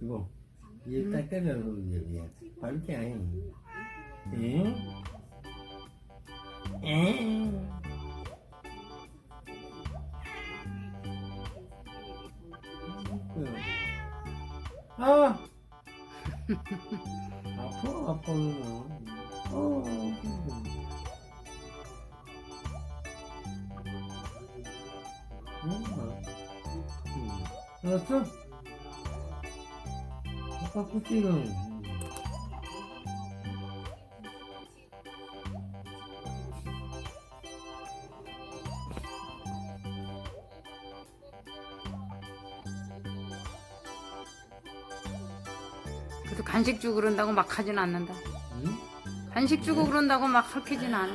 이거 이게 딱 때려놓는 게 바르지 않아 응? 응? 아! 아파, 아파는 어, 응? 알았어? 꾸찌는 그래도 간식 주고 그런다고 막 하진 않는다. 응? 간식 주고 그런다고 막 헐키진 않아.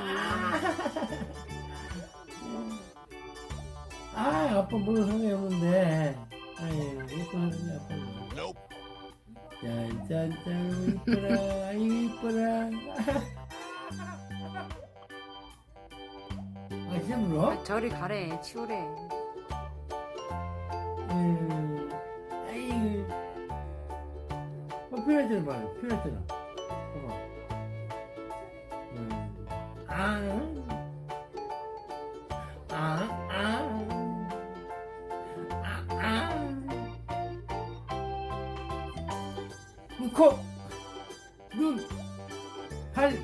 아, 아빠 뭐 성이 없는데. 아이, 이쁜 하는 아빠. 짠짠짠, 이뻐라, 이뻐라. 아, 진짜 물어? 저리 가래, 치우래. 음, 아이. 어, 필요했잖아, 봐. 필요했잖아. 봐봐. 음, 아, 아, 코, 눈, 발,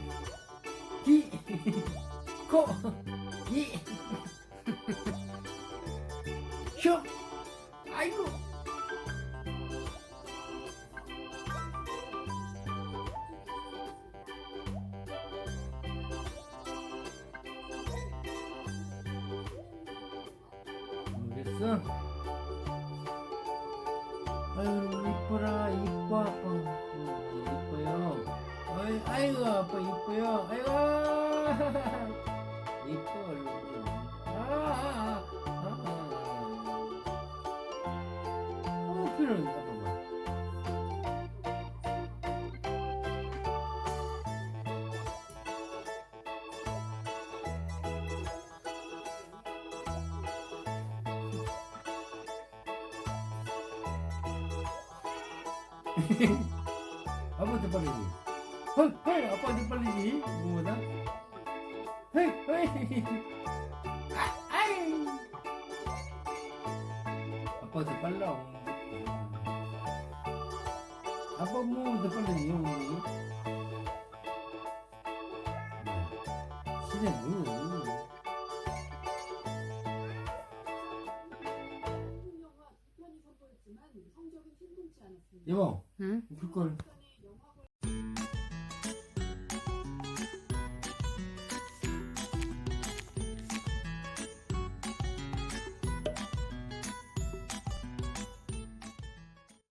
귀, 코, 이, 혀, 아이고. 모르겠어? 아유 이뻐라 이뻐 아빠. 음, 이뻐요. 아이, 아이고 아빠 이뻐요. 아이고. 이뻐 얼른. 아아 아 아, 어 필요 아빠한테 빨리지 헐, 헐, 아빠한테 빨리지 뭐보다? 헐, 헐. 아, 아이. 아빠한테 빨라 아빠 뭐보다 빨리지 우리 진짜 뭐 여보 응? 그걸